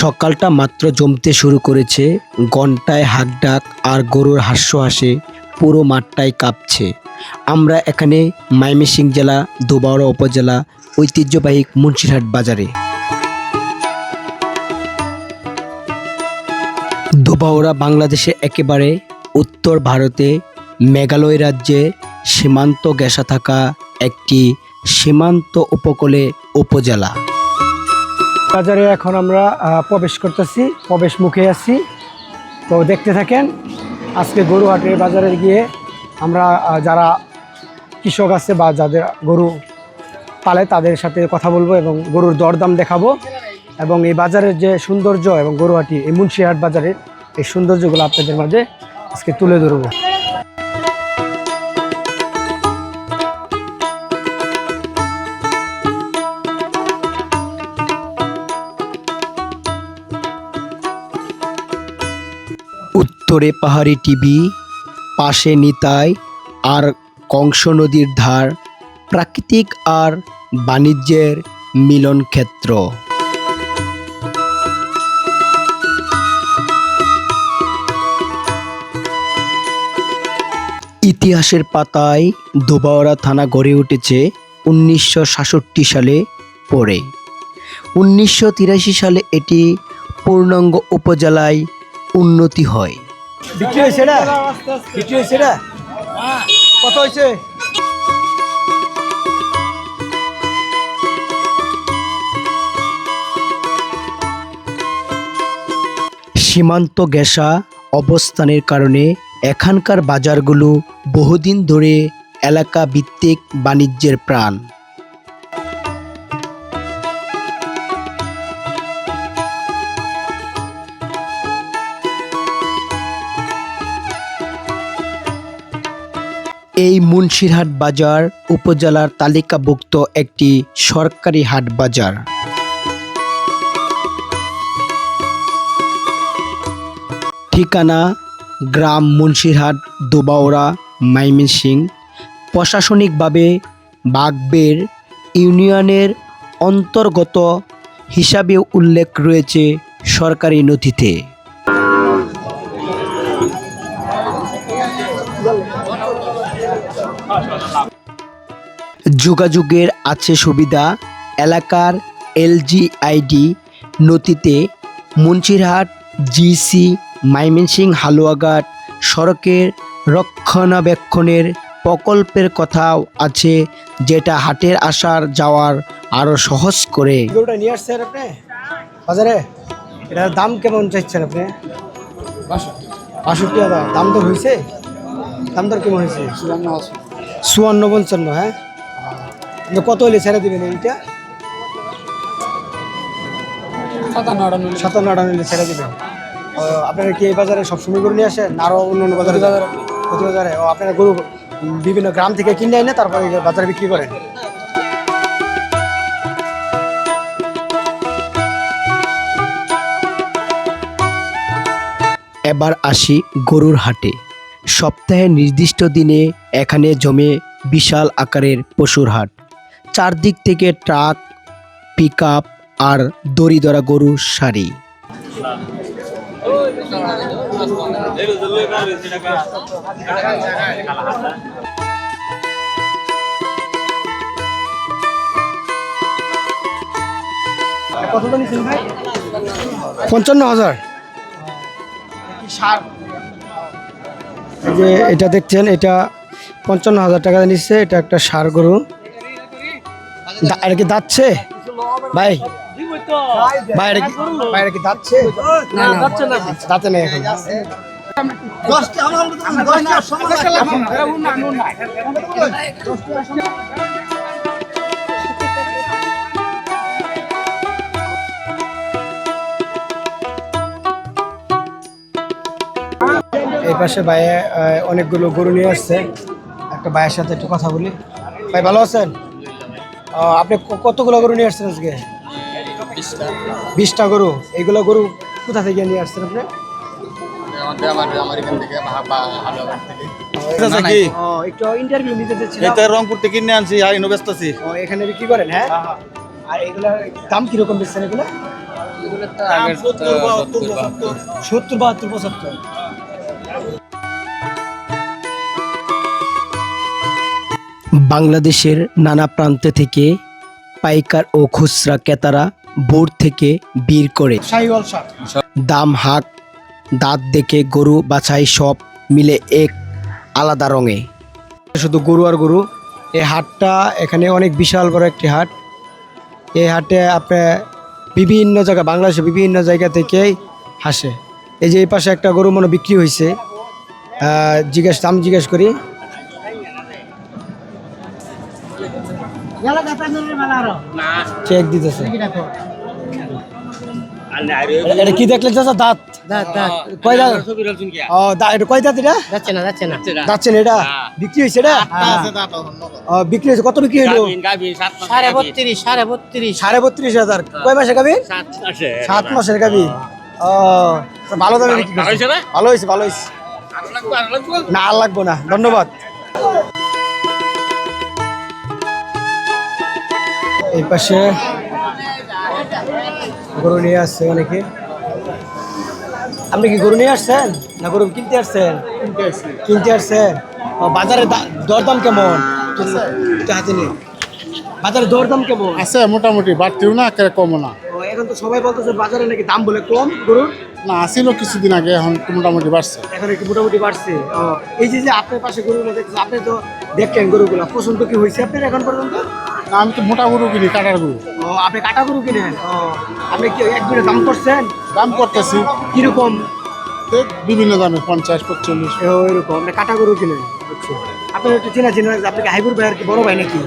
সকালটা মাত্র জমতে শুরু করেছে, ঘন্টায় হাক ডাক আর গরুর হাস্য হাস্যহাসে পুরো মাঠটাই কাঁপছে। আমরা এখানে মাইমেসিং জেলা দুবাউড়া উপজেলা, ঐতিহ্যবাহী মুন্সিরহাট বাজারে। দুবাউড়া বাংলাদেশে একেবারে উত্তর ভারতে মেঘালয় রাজ্যে সীমান্ত ঘেঁষা থাকা একটি সীমান্ত উপকূলে উপজেলা। বাজারে এখন আমরা প্রবেশ করতেছি, প্রবেশ মুখে আছি। তো দেখতে থাকেন, আজকে গরু হাটের বাজারে গিয়ে আমরা যারা কৃষক আছে বা যাদের গরু পালে তাদের সাথে কথা বলব এবং গরুর দরদাম দেখাবো। এবং এই বাজারের যে সৌন্দর্য এবং গরুহাটি, এই মুন্সিহাট বাজারের এই সৌন্দর্যগুলো আপনাদের মাঝে আজকে তুলে ধরবো। উত্তরে পাহাড়ি টিভি পাশে নিতাই আর কংস নদীর ধার, প্রাকৃতিক আর বাণিজ্যের মিলন ক্ষেত্র ইতিহাসের পাতায় দুবাওয়ারা থানা গড়ে উঠেছে উনিশশো সাতষট্টি সালে পরে উনিশশো তিরাশি সালে এটি পূর্ণাঙ্গ উপজেলায় উন্নতি হয়। বিক্রি হয়েছে না? বিক্রি হয়েছে না? কত হয়েছে? সীমান্ত গ্যাসা অবস্থানের কারণে এখানকার বাজারগুলো বহুদিন ধরে এলাকা ভিত্তিক বাণিজ্যের প্রাণ। এই মুন্সিরহাট বাজার উপজেলার তালিকাভুক্ত একটি সরকারি হাট বাজার। ঠিকানা, গ্রাম মুন্সিরহাট দুবাওড়া মাইমিনসিং। প্রশাসনিকভাবে বাগবের ইউনিয়নের অন্তর্গত হিসাবে উল্লেখ রয়েছে সরকারি নথিতে। যোগাযোগের আছে সুবিধা এলাকার এলজিআইডি নথিতে মুন্সিরহাট জিসি মাইমেনসিং হালুয়াঘাট সড়কের রক্ষণাবেক্ষণের প্রকল্পের কথাও আছে যেটা হাটের আসার যাওয়ার আরও সহজ করে। গরুটা নিয়ে আসছেন আপনি? বাজারে? এটার দাম কেমন চাইছেন আপনি? বাষট্টি হাজার। দাম দর হয়েছে দাম দর কেমন হয়েছে চুয়ান্ন পঞ্চান্ন হ্যাঁ? কত হলে ছেড়ে দেবেন এইটা? সাতান্ন আটান্ন হলে। ছেড়ে দেবেন। ও, আপনারা কি এই বাজারে সবসময় গরু নিয়ে আসেন? আরও অন্য অন্য বাজারে প্রতি বাজারে ও আপনারা গরু বিভিন্ন গ্রাম থেকে কিনে এনে তারপরে বাজারে বিক্রি করেন। এবার আসি গরুর হাটে। সপ্তাহে নির্দিষ্ট দিনে এখানে জমে বিশাল আকারের পশুর হাট। চারদিক থেকে ট্রাক পিক আর দড়ি ধরা গরুর সারি। পঞ্চান্ন হাজার। যে এটা দেখছেন, এটা পঞ্চান্ন হাজার টাকা নিচ্ছে, এটা একটা সার গরু। এটা কি দাঁতছে? ভাই। ভাই এটা কি ভাই এটা কি দাঁতছে? না না দাঁতে নেই এখন। এই পাশে ভাইয়ে অনেকগুলো গরু নিয়ে আসছে। একটা ভাইয়ের সাথে একটু কথা বলি। ভাই ভালো আছেন? আপনি ক- কতগুলো গরু নিয়ে আসছেন আজকে? বিশটা গরু। এইগুলো গরু কোথা থেকে নিয়ে আসছেন আপনি? কি ও, একটু ইন্টারভিউ নিতে এই চাচ্ছিলাম। তো রংপুর থেকে কিনে আনছি আর ব্যস্ত আছি। এখানে বিক্রি করেন হ্যাঁ? আর এগুলো দাম কীরকম বেচছেন এগুলো? সত্তর বাহাত্তর পঁচাত্তর। বাংলাদেশের নানা প্রান্ত থেকে পাইকার ও খুচরা ক্রেতারা বোর্ড থেকে বীর করে। দাম হাক দাঁত দেখে গরু বাছাই সব মিলে এক আলাদা রঙে। শুধু গরু আর গরু এই হাটটা এখানে অনেক বিশাল বড় একটি হাট। এই হাটে আপনি বিভিন্ন জায়গা বাংলাদেশের বিভিন্ন জায়গা থেকেই হাসে এই যে এই পাশে একটা গরু মনে বিক্রি হয়েছে জিজ্ঞেস দাম জিজ্ঞেস করি। চেক দিতেছে। এটা কি দেখলেন চাচা দাঁত। কয় দাঁত। ও দাঁত এটা কয় দাঁত এটা? যাচ্ছে না যাচ্ছে না। যাচ্ছেন এটা? বিক্রি হয়েছে এটা? ও, বিক্রি হয়েছে। কত বিক্রি হলো সাড়ে বত্রিশ সাড়ে বত্রিশ। সাড়ে বত্রিশ হাজার। কয় গাবি সাত মাসের গাবি ও ভালো দামে বিক্রি ভালো হয়েছে ভালো হয়েছে। না আর লাগবো না। ধন্যবাদ। এই পাশে গরু নিয়ে আসছে অনেকে। আপনি কি গরু নিয়ে আসছেন না গরু কিনতে আসছেন? কিনতে আসছেন? বাজারে দরদাম কেমন? হাতে নিন। বাজারে দরদাম কেমন? আছে মোটামুটি বাড়তিও না কমও না। এখন তো সবাই বলতেছে বাজারে নাকি দাম বলে কম গরুর। না আসিল কিছুদিন আগে এখন মোটামুটি বাড়ছে। এখন একটু মোটামুটি বাড়ছে। এই যে যে আপনার পাশে গরুগুলো দেখছেন আপনি তো দেখলেন গরুগুলো। পছন্দ কি হয়েছে আপনার এখন পর্যন্ত? না আমি তো মোটা গরু কিনি কাটার গরু। ও আপনি কাটা গরু কিনেন ও আপনি কি এক দুটো দাম করছেন? দাম করতেছি। কীরকম? বিভিন্ন দামে পঞ্চাশ পঁচল্লিশ ও, এরকম। আপনি কাটা গরু কিনেন। আপনার একটু চেনা চেনা আপনি কি হাইবুর ভাই আর কি বড় ভাই নাকি?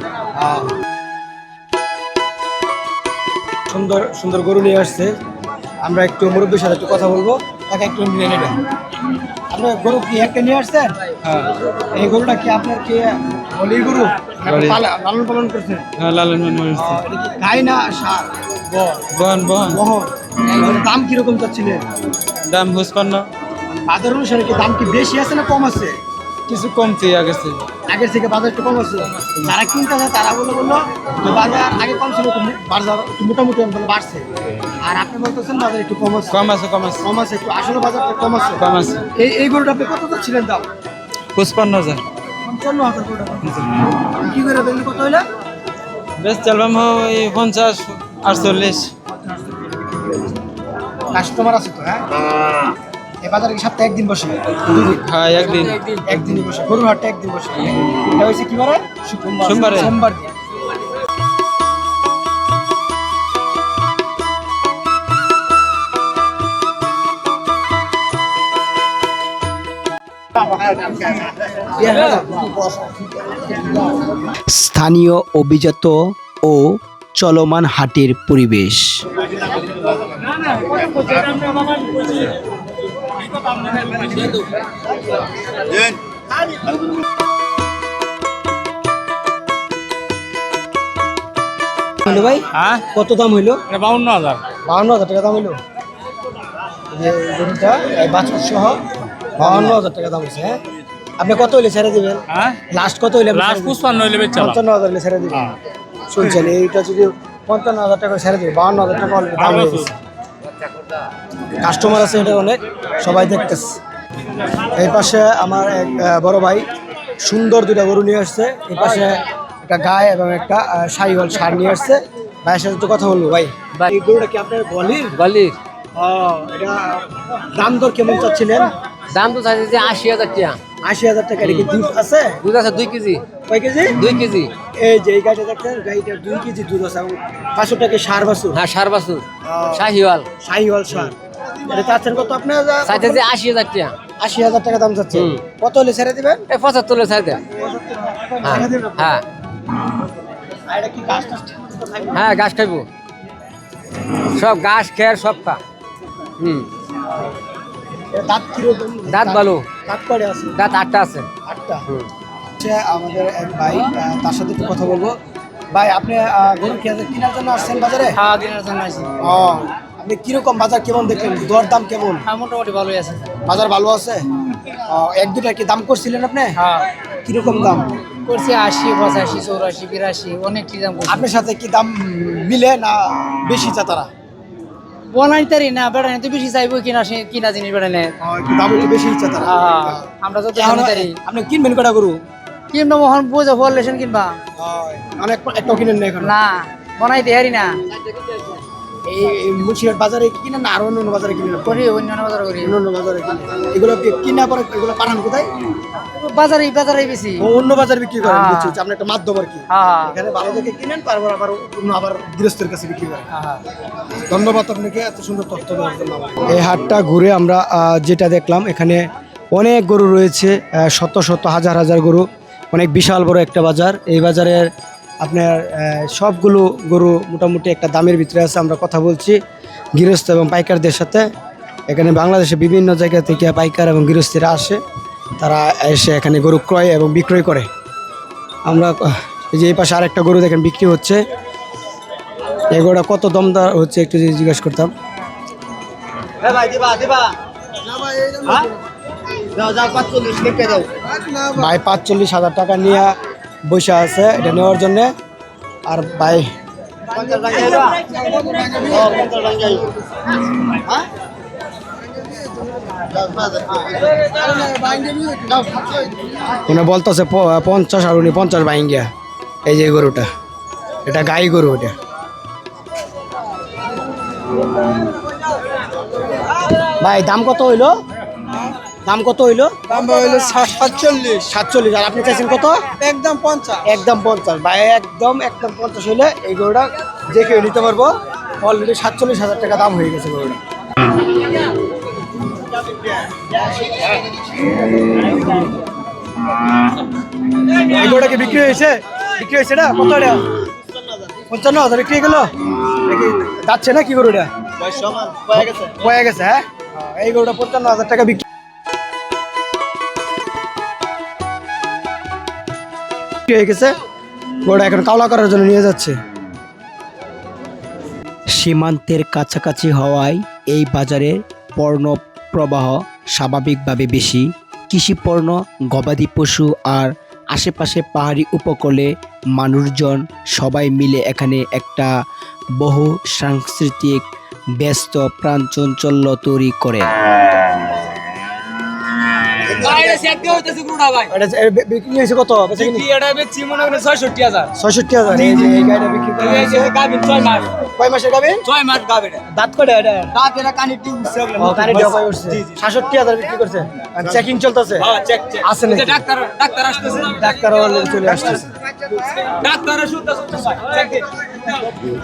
সুন্দর সুন্দর গরু নিয়ে আসছে। আমরা একটু মুরব্বীর সাথে একটু কথা বলব। তাকে একটু নিয়ে নেবেন। আপনার গরু কি একটা নিয়ে আসছেন? এই গরুটা কি আপনার কি বলির গরু? লালন পালন করছেন লালন ও, গাই না সার? বহন বহন। বহন দাম কীরকম চাচ্ছিলেন? দাম বাজার অনুসারে কি দাম কি বেশি আছে না কম আছে? কিছু কমছে থেকে আগের থেকে বাজার একটু কম আছে। যারা কিনতে আছে তারা বলে বলল যে বাজার আগে কম ছিল বাজার মোটামুটি বাড়ছে। আর আপনি বলতেছেন বাজার একটু কম আছে। কম আছে কম আছে। কম আছে একটু আসলে বাজারটা কম আছে। কম আছে। এই এই গরুটা আপনি কত ছিলেন দাম? পঁচপান্ন হাজার। পঞ্চান্ন হাজার গরুটা কি করে দেখলি কত হইলে? বেশ চালবাম ওই পঞ্চাশ আটচল্লিশ। কাস্টমার আছে তো হ্যাঁ? এই বাজারে কি সপ্তাহে একদিন বসে? হ্যাঁ একদিন। একদিনই বসে। গরুর একদিন বসে। এটা হয়েছে কি বারে? সোমবার। সোমবারে। সোমবার দিন। স্থানীয় অভিজাত ও চলমান হাটের পরিবেশ। ভাই হ্যাঁ? কত দাম হইল? বাউন্ন হাজার। বাহান্ন হাজার টাকা দাম হইল। গরুটা বাছুর সহ বাহান্ন হাজার টাকা দাম হচ্ছে হ্যাঁ? আপনি কত হইলে ছেড়ে দিবেন? হ্যাঁ? লাস্ট কত হইলে লাস্ট? পুষ্পান্ন হইলে পঞ্চান্ন হাজার হইলে ছেড়ে দিবেন। শুনছেন এইটা যদি পঞ্চান্ন হাজার টাকা ছেড়ে দিবে বাহান্ন হাজার টাকা হলে দাম হয়ে গেছে কাস্টমার আছে এটা অনেক সবাই দেখতেছে। এই পাশে আমার এক বড় ভাই সুন্দর দুটা গরু নিয়ে আসছে। এই পাশে একটা গায়ে এবং একটা সাইহল সার নিয়ে আসছে। ভাইয়ের সাথে তো কথা বলব ভাই। এই গরুটা কি আপনার গলির? গলির। ও, এটা দাম দর কেমন চাচ্ছিলেন? দাম তো চাইছে যে আশি হাজার টাকা আশি হাজার টাকা এটা কি দুধ আছে? দুধ আছে দুই কেজি। কয় কেজি? দুই কেজি। এই যে এই গাড়িটা দেখছেন গাড়িটা দুই কেজি দুধ আছে পাঁচশো টাকা সার বাছুর। হ্যাঁ সার বাছুর। শাহিওয়াল। সাইহল সার। এটা চাচ্ছেন কত আপনার চাইছে যে আশি হাজার টাকা আশি হাজার টাকা দাম চাচ্ছে। কত হলে ছেড়ে দিবেন? এই পঁচাত্তর হ্যাঁ ছেড়ে দিবেন হ্যাঁ। গাছ মতো খাইবে? হ্যাঁ ঘাস খাইবো। সব ঘাস খের সব খা। হুম। দাঁত কীরকম? দাঁত ভালো। দাঁত কয়টা আছে? দাঁত আটটা আছে। আটটা। হচ্ছে আমাদের এক ভাই তার সাথে একটু কথা বলব। ভাই আপনি গরু কেনার জন্য আসছেন বাজারে? খাওয়া দিনের জন্য ও আপনি কীরকম বাজার কেমন দেখলেন? দর দাম কেমন? হ্যাঁ মোটামুটি ভালোই আছে। বাজার ভালো আছে? এক দুটা কি দাম করছিলেন আপনি? হ্যাঁ। কীরকম দাম? করছি আশি পঁচাশি চৌরাশি বিরাশি অনেক কি দাম আপনার সাথে কি দাম মিলে না বেশি চা তারা বনাইতারি না বেড়ানি তো বেশি চাইব কিনা কিনা জিনিস বেড়ানে দাম একটু বেশি ইচ্ছা তারা আমরা তো এখন বনাইতারি। আপনি কিনবেন কটা গরু? কিনবো মোহন বুঝে বললেছেন কিনবা। অনেক একটা কিনেন না না বনাইতে হারি না। এই বাজারে কিনেন না আর অন্য অন্য বাজারে কিনেন? করি অন্য বাজার করি। অন্য বাজারে কিনেন। এগুলো কিনা পরে এগুলো পাঠান কোথায়? বাজারে বাজারে বেশি। অন্য বাজারে বিক্রি করেন হ্যাঁ। বুঝছি আপনি একটা মাধ্যম আর কি। হ্যাঁ এখানে ভালো দেখে কিনেন তারপর আবার অন্য আবার গৃহস্থের কাছে বিক্রি করেন। হ্যাঁ ধন্যবাদ আপনাকে এত সুন্দর তথ্য দেওয়ার জন্য এই হাটটা ঘুরে আমরা আহ, যেটা দেখলাম এখানে অনেক গরু রয়েছে শত শত হাজার হাজার গরু। অনেক বিশাল বড় একটা বাজার। এই বাজারের আপনার সবগুলো গরু মোটামুটি একটা দামের ভিতরে আছে আমরা কথা বলছি। গৃহস্থ এবং পাইকারদের সাথে। এখানে বাংলাদেশে বিভিন্ন জায়গা থেকে পাইকার এবং গৃহস্থীরা আসে। তারা এসে এখানে গরু ক্রয় এবং বিক্রয় করে। আমরা এই যে এই পাশে আরেকটা গরু দেখেন বিক্রি হচ্ছে। এই এগুলো কত দমদার হচ্ছে একটু যদি জিজ্ঞেস করতাম। ভাই পাঁচচল্লিশ হাজার টাকা নিয়ে বসে আছে, এটা নেওয়ার জন্য। আর ভাই, উনি বলতেছে পঞ্চাশ আর উনি পঞ্চাশ বাইঙ্গিয়া এই যে গরুটা, এটা গাই গরু এটা। ভাই, দাম কত হইল? দাম কত হইল? দাম হইল সাতচল্লিশ। সাতচল্লিশ। আর আপনি চাইছেন কত? একদম পঞ্চাশ। একদম পঞ্চাশ। ভাই একদম একদম পঞ্চাশ হইলে এই গরুটা যে কেউ নিতে পারব। অলরেডি সাতচল্লিশ হাজার টাকা দাম হয়ে গেছে গরুটা। এই গরুটা কি বিক্রি হয়েছে? বিক্রি হয়েছে না? কত এটা? পঞ্চান্ন হাজার। বিক্রি গেল? যাচ্ছে না কি গরুটা হয়ে গেছে হ্যাঁ? এই গরুটা পঞ্চান্ন হাজার টাকা বিক্রি হয়ে গেছে এখন কাওলা করার জন্য নিয়ে যাচ্ছে। সীমান্তের কাছাকাছি হওয়ায় এই বাজারে পণ্য প্রবাহ স্বাভাবিকভাবে বেশি। কৃষিপণ্য গবাদি পশু আর আশেপাশে পাহাড়ি উপকূলে মানুষজন সবাই মিলে এখানে একটা বহু সাংস্কৃতিক, ব্যস্ত প্রাণচঞ্চল্য তৈরি করে। এটা যে- এ বি- বিক্রি হয়েছে কত? বেচা কিনি? ছয়ষট্টি হাজার। এই যে এই গাড়িটা বিক্রি করা হয়েছে। কয় মাসের গাবি দাঁত কটা এটা? ও, কানে ডবা উঠছে। সাতষট্টি হাজার বিক্রি করছে। চেকিং চলতেছে? আছে নাকি? ডাক্তার already চলে আসতেছে।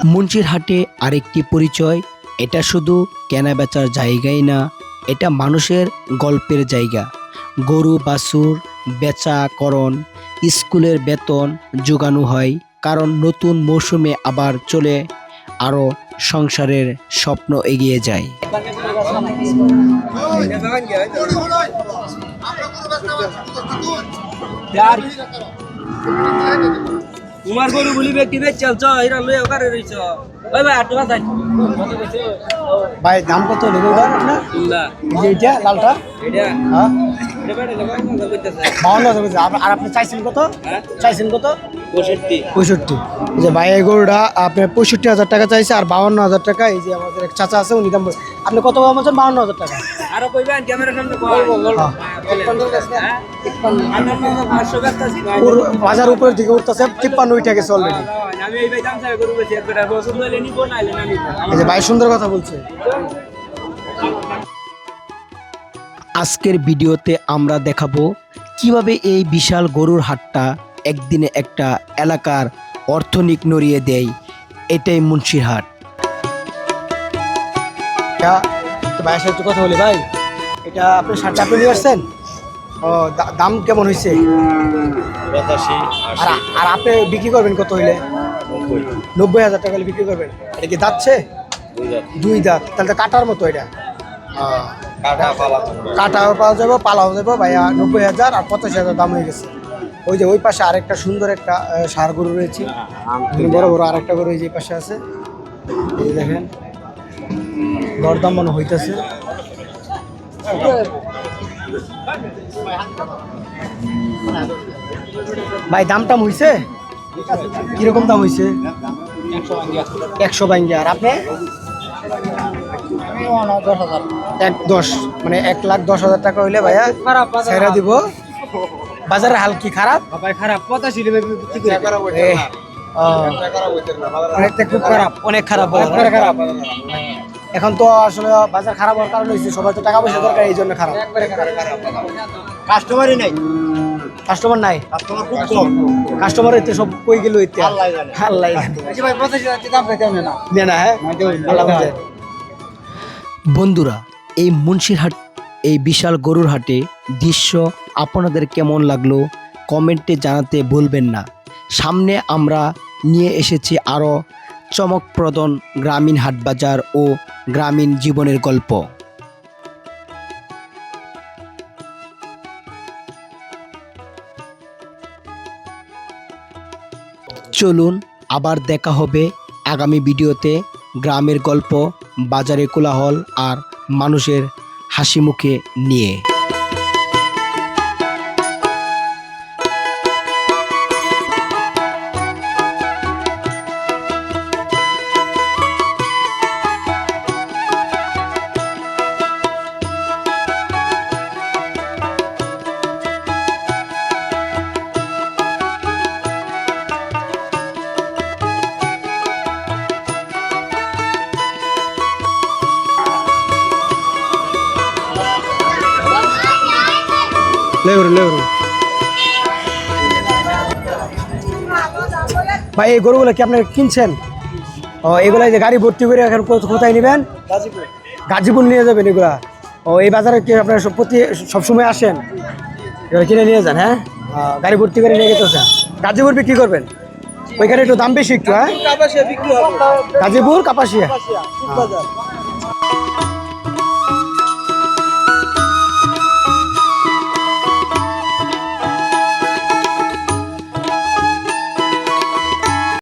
মুন্সিরহাটে আরেকটি পরিচয়। এটা শুধু কেনাবেচার জায়গাই না এটা মানুষের গল্পের জায়গা। গরু বাছুর বেচাকরণ স্কুলের বেতন যোগানো হয়। কারণ নতুন মৌসুমে আবার চলে আরও সংসারের স্বপ্ন এগিয়ে যায়। তোমার গরু বলি ব্যক্তি চলছ এরা লয়ে ওকারে রইছ। ওই ভাই আটটা বাজাই ভাই দাম কত? আপনার? লালটা? এটা হ্যাঁ? বাউন্ন হাজার বলছে। আর আপনি চাইছেন কত? হ্যাঁ? চাইছেন কত? 65 পঁয়ষট্টি। যে ভাই এই গরুটা আপনার পঁয়ষট্টি হাজার টাকা চাইছে আর বাউন্ন হাজার টাকা এই যে আমাদের এক চাচা আছে উনি দাম বল- আপনি কত দাম বলছেন? বাউন্ন হাজার টাকা। আরও কইবেন ক্যামেরার সামনে কই হ্যাঁ। হ্যাঁ? আমার নাম 500 ব্যস্ত আছি। পুরো বাজার উপরের দিকে উঠতেছে তিপ্পান্ন উঠে গেছে অলরেডি এই যে ভাই সুন্দর কথা বলছে। আজকের ভিডিওতে আমরা দেখাবো কীভাবে এই বিশাল গরুর হাটটা একদিনে একটা এলাকার অর্থনীক নড়িয়ে দেয়। এটাই মুন্সিরহাট ভাইয়ের সাথে কথা বলি ভাই। এটা আপনি শার্টটা আপনি নিয়ে আসছেন? ও দা- দাম কেমন হয়েছে আর আর আপনি বিক্রি করবেন কত হইলে? নব্বই। হাজার টাকা হলে বিক্রি করবেন। এটা কি দাঁতছে? দুই দাঁত। তাহলে কাটার মতো এটা। কাটাও পাওয়া যাবে পালাও যাবে ভাইয়া নব্বই হাজার আর পঁচাশি হাজার দাম হয়ে গেছে। ওই যে ওই পাশে আরেকটা সুন্দর একটা সার গরু রয়েছে। বড় বড় আরেকটা গরু এই যে পাশে আছে। এই দেখেন দরদাম মনে হইতেছে। ভাই দাম টাম হইছে? কীরকম দাম হইছে? একশো বাইঙ্গি আর আপনি? এক দশ মানে এক লাখ দশ হাজার টাকা হইলে ভাইয়া ছেড়ে দিব। বাজারের হাল কি খারাপ? খারাপ পঁচাশি টাকা বিক্রি করে এ, অনেকটা খুব খারাপ অনেক খারাপ? খারাপ এখন তো আসলে বাজার খারাপ হওয়ার কারণ হয়েছে সবাই তো টাকা পয়সা দরকার এই জন্য খারাপ কাস্টমারই নাই। কাস্টমার নাই? কাস্টমার খুব কম। কাস্টমার এতে সব কই গেল এতে আল্লাহ ভাই পঁচাশি টাকা দাম পেতে না। না হ্যাঁ? আল্লাহ। বন্ধুরা, এই মুন্সিরহাট, এই বিশাল গরুর হাটে দৃশ্য আপনাদের কেমন লাগল কমেন্টে জানাতে ভুলবেন না। সামনে আমরা নিয়ে এসেছি আরও চমকপ্রদন গ্রামীণ হাটবাজার ও গ্রামীণ জীবনের গল্প। চলুন, আবার দেখা হবে আগামী ভিডিওতে। গ্রামের গল্প বাজারে কোলাহল আর মানুষের হাসি মুখে নিয়ে। ভাই এই গরুগুলো কি আপনারা কিনছেন? ও এগুলো যে গাড়ি ভর্তি করে এখন কোথায় নেবেন? গাজীপুর। নিয়ে যাবেন এগুলা? ও এই বাজারে কি আপনার সব প্রতি সবসময় আসেন? এগুলো কিনে নিয়ে যান হ্যাঁ? গাড়ি ভর্তি করে নিয়ে যেতেছেন। গাজীপুর বিক্রি করবেন? ওইখানে একটু দাম বেশি একটু হ্যাঁ? গাজীপুর কাপাসিয়া